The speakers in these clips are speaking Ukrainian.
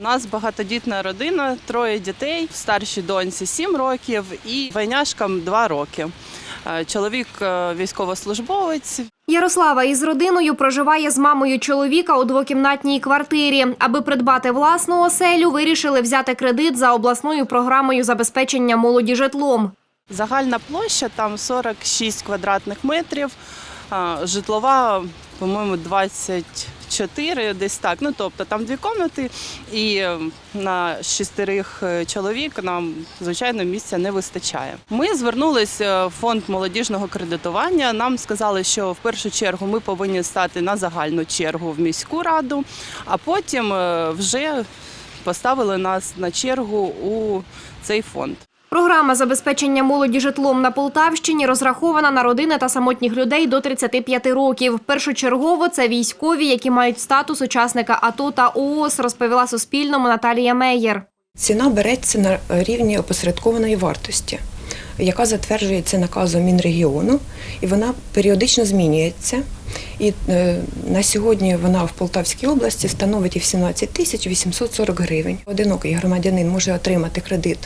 У нас багатодітна родина, троє дітей, старшій доньці 7 років і двойняшкам 2 роки. Е, Чоловік е, військовослужбовець. Ярослава із родиною проживає з мамою чоловіка у двокімнатній квартирі. Аби придбати власну оселю, вирішили взяти кредит за обласною програмою забезпечення молоді житлом. Загальна площа там 46 квадратних метрів, житлова, по-моєму, 24, десь так. Ну тобто там дві кімнати, і е, на шестерих е, чоловік нам звичайно місця не вистачає. Ми звернулися в фонд молодіжного кредитування. Нам сказали, що в першу чергу ми повинні стати на загальну чергу в міську раду, а потім е, вже поставили нас на чергу у цей фонд. Програма забезпечення молоді житлом на Полтавщині розрахована на родини та самотніх людей до 35 років. Першочергово це військові, які мають статус учасника АТО та ООС, розповіла Суспільному Наталія Меєр. Ціна береться на рівні опосередкованої вартості, яка затверджується наказом Мінрегіону, і вона періодично змінюється. І е, на сьогодні вона в Полтавській області становить 17 тисяч 840 гривень. Одинокий громадянин може отримати кредит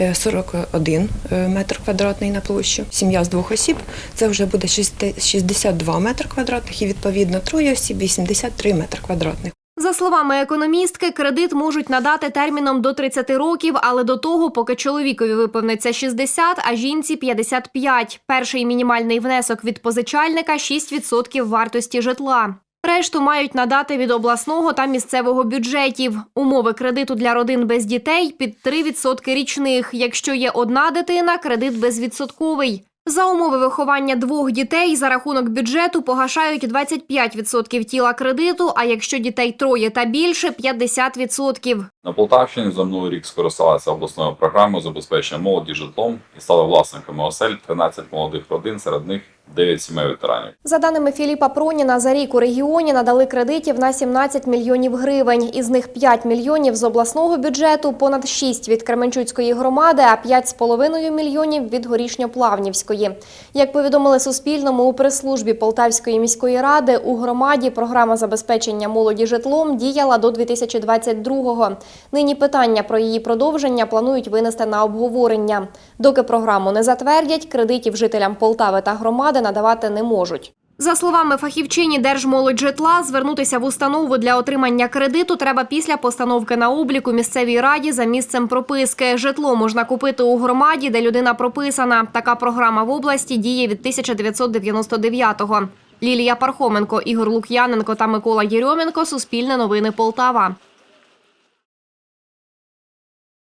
е, 41 е, метр квадратний на площу. Сім'я з двох осіб це вже буде 62 метр квадратних і відповідно троє осіб 83 метр квадратних. За словами економістки, кредит можуть надати терміном до 30 років, але до того, поки чоловікові виповниться 60, а жінці 55. Перший мінімальний внесок від позичальника 6% вартості житла. Решту мають надати від обласного та місцевого бюджетів. Умови кредиту для родин без дітей під 3% річних. Якщо є одна дитина, кредит безвідсотковий. За умови виховання двох дітей за рахунок бюджету погашають 25% тіла кредиту, а якщо дітей троє та більше 50%. На Полтавщині за минулий рік скористалася обласною програмою забезпечення молоді житлом і стали власниками осель 13 молодих родин, серед них 9 сімей ветеранів. За даними Філіпа Проніна, за рік у регіоні надали кредитів на 17 мільйонів гривень. Із них 5 мільйонів з обласного бюджету, понад 6 від Кременчуцької громади, а 5,5 мільйонів від Горішньоплавнівської. Як повідомили Суспільному у прес-службі Полтавської міської ради, у громаді програма забезпечення молоді житлом діяла до 2022-го. Нині питання про її продовження планують винести на обговорення. Доки програму не затвердять, кредитів жителям Полтави та громади надавати не можуть. За словами фахівчині Держмолодьжитла, звернутися в установу для отримання кредиту треба після постановки на обліку місцевій раді за місцем прописки. Житло можна купити у громаді, де людина прописана. Така програма в області діє від 1999-го. Лілія Пархоменко, Ігор Лук'яненко та Микола Єрьоменко. Суспільне новини Полтава.